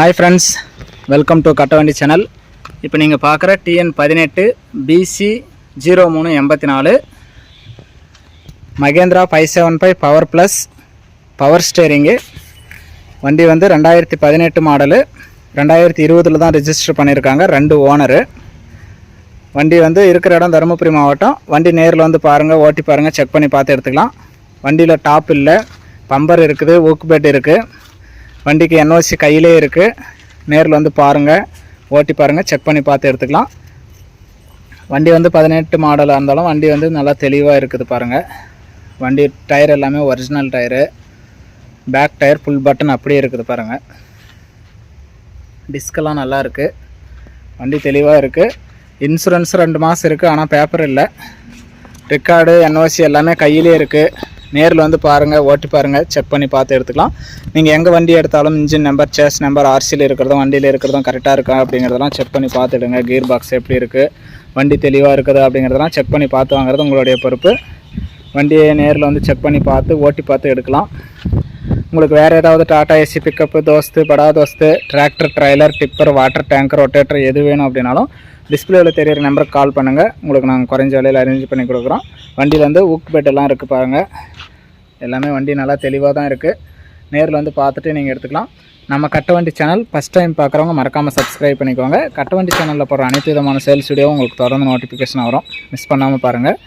Hi friends welcome to Kattavandi channel இப்போ நீங்கள் பார்க்குற டிஎன் பதினெட்டு பிசி ஜீரோ மூணு எண்பத்தி நாலு. Mahindra five seven five power plus power steering வண்டி வந்து ரெண்டாயிரத்தி பதினெட்டு மாடலு ரெண்டாயிரத்தி இருபதில் தான் ரிஜிஸ்டர் பண்ணியிருக்காங்க ரெண்டு ஓனரு வண்டி வந்து இருக்கிற இடம் தருமபுரி மாவட்டம். வண்டி நேரில் வந்து பாருங்கள் ஓட்டி பாருங்கள் செக் பண்ணி பார்த்து எடுத்துக்கலாம். வண்டியில் டாப் இல்லை பம்பர் இருக்குது ஊக்கு பெட் இருக்குது வண்டிக்கு என்ஓசி கையிலே இருக்குது நேரில் வந்து பாருங்கள் ஓட்டி பாருங்கள் செக் பண்ணி பார்த்து எடுத்துக்கலாம். வண்டி வந்து பதினெட்டு மாடலாக இருந்தாலும் வண்டி வந்து நல்லா தெளிவாக இருக்குது பாருங்கள் வண்டி டயர் எல்லாமே original tyre back tyre full button அப்படியே இருக்குது பாருங்கள் டிஸ்கெல்லாம் நல்லா இருக்குது வண்டி தெளிவாக இருக்குது இன்சூரன்ஸ் ரெண்டு மாதம் இருக்குது ஆனால் பேப்பர் இல்லை. ரெக்கார்டு என்ஓசி எல்லாமே கையிலே இருக்குது நேரில் வந்து பாருங்கள் ஓட்டி பாருங்கள் செக் பண்ணி பார்த்து எடுத்துக்கலாம். நீங்கள் எங்கே வண்டி எடுத்தாலும் இன்ஜின் நம்பர் சேஸ் நம்பர் ஆர்சியில் இருக்கிறதும் வண்டியில் இருக்கிறதும் கரெக்டாக இருக்கா அப்படிங்கிறதெல்லாம் செக் பண்ணி பார்த்துடுங்க கீர் பாக்ஸ் எப்படி இருக்குது வண்டி தெளிவாக இருக்குது அப்படிங்கிறதெல்லாம் செக் பண்ணி பார்த்து வாங்குறது உங்களுடைய பொறுப்பு. வண்டியை நேரில் வந்து செக் பண்ணி பார்த்து ஓட்டி பார்த்து எடுக்கலாம். உங்களுக்கு வேறு ஏதாவது tata AC pickup Dost Bada Dost tractor trailer tipper water tanker rotator எது வேணும் அப்படின்னாலும் டிஸ்பிளேவில் தெரியிற நம்பருக்கு கால் பண்ணுங்கள் உங்களுக்கு நாங்கள் குறைஞ்ச விலையில் அரேஞ்ச் பண்ணி கொடுக்குறோம். வண்டியில் வந்து ஊக் பெட் எல்லாம் இருக்குது பாருங்கள் எல்லாமே வண்டி நல்லா தெளிவாக தான் இருக்குது நேரில் வந்து பார்த்துட்டு நீங்கள் எடுத்துக்கலாம். நம்ம கட்ட வண்டி சேனல் ஃபஸ்ட் டைம் பார்க்குறவங்க மறக்காமல் சப்ஸ்கிரைப் பண்ணிக்கோங்க. கட்ட வண்டி சேனலில் போகிற அனைத்து விதமான சேல்ஸ் வீடியோ உங்களுக்கு தொடர்ந்து நோட்டிஃபிகேஷன் வரும். மிஸ் பண்ணாமல் பாருங்கள்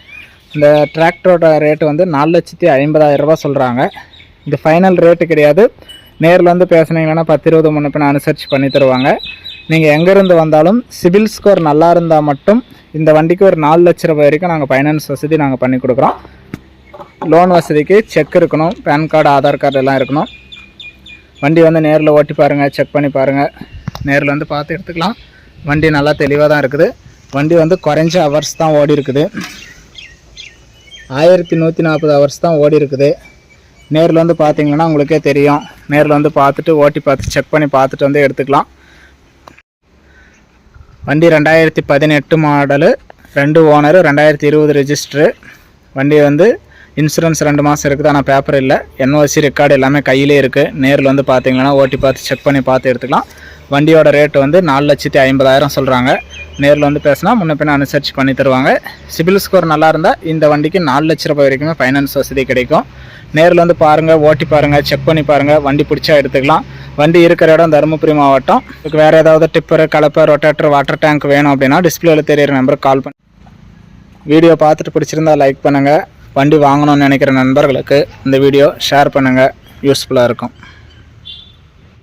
இந்த டிராக்டரோட ரேட்டு வந்து நாலு லட்சத்தி ஐம்பதாயிரம் சொல்கிறாங்க இது ஃபைனல் ரேட்டு கிடையாது. நேரில் வந்து பேசுனீங்கன்னா பத்து இருபது முன்ன அனுசரித்து பண்ணி தருவாங்க. நீங்கள் எங்கேருந்து வந்தாலும் சிபில் ஸ்கோர் நல்லா இருந்தால் மட்டும் இந்த வண்டிக்கு ஒரு நாலு லட்ச ரூபாய் வரைக்கும் நாங்கள் ஃபைனான்ஸ் வசதி நாங்கள் பண்ணி கொடுக்குறோம். லோன் வசதிக்கு செக் இருக்கணும். பேன் கார்டு ஆதார் கார்டு எல்லாம் இருக்கணும். வண்டி வந்து நேரில் ஓட்டி பாருங்கள் செக் பண்ணி பாருங்கள் நேரில் வந்து பார்த்து எடுத்துக்கலாம். வண்டி நல்லா தெளிவாக தான் இருக்குது. வண்டி வந்து குறைஞ்ச ஹவர்ஸ் தான் ஓடி இருக்குது. ஆயிரத்தி நூற்றி நாற்பது ஹவர்ஸ் தான் ஓடி இருக்குது. நேரில் வந்து பார்த்தீங்கன்னா உங்களுக்கே தெரியும். நேரில் வந்து பார்த்துட்டு ஓட்டி பார்த்து செக் பண்ணி பார்த்துட்டு வந்து எடுத்துக்கலாம். வண்டி ரெண்டாயிரத்தி பதினெட்டு மாடலு ரெண்டு ஓனரு ரெண்டாயிரத்தி இருபது ரெஜிஸ்டரு வண்டி வந்து இன்சூரன்ஸ் ரெண்டு மாதம் இருக்குது ஆனால் பேப்பர் இல்லை. என்ஓசி ரெக்கார்டு எல்லாமே கையிலே இருக்குது நேரில் வந்து பார்த்தீங்கன்னா ஓட்டி பார்த்து செக் பண்ணி பார்த்து எடுத்துக்கலாம். வண்டியோட ரேட்டு வந்து நாலு லட்சத்தி ஐம்பதாயிரம் சொல்கிறாங்க நேரில் வந்து பேசினா முன்ன பின்ன அனுசரித்து பண்ணி தருவாங்க. சிபில் ஸ்கோர் நல்லா இருந்தால் இந்த வண்டிக்கு நாலு லட்ச ரூபாய் வரைக்குமே ஃபைனான்ஸ் வசதி கிடைக்கும். நேரில் வந்து பாருங்கள் ஓட்டி பாருங்கள் செக் பண்ணி பாருங்கள் வண்டி பிடிச்சா எடுத்துக்கலாம். வண்டி இருக்கிற இடம் தருமபுரி மாவட்டம். இதுக்கு வேறு ஏதாவது டிப்பர் கலப்பை ரொட்டேட்டர் வாட்டர் டேங்க் வேணும் அப்படின்னா டிஸ்பிளேல தெரியிற நம்பருக்கு கால் பண்ணி. வீடியோ பார்த்துட்டு பிடிச்சிருந்தா லைக் பண்ணுங்கள் வண்டி வாங்கணும்னு நினைக்கிற நண்பர்களுக்கு இந்த வீடியோ ஷேர் பண்ணுங்கள் யூஸ்ஃபுல்லாக இருக்கும்.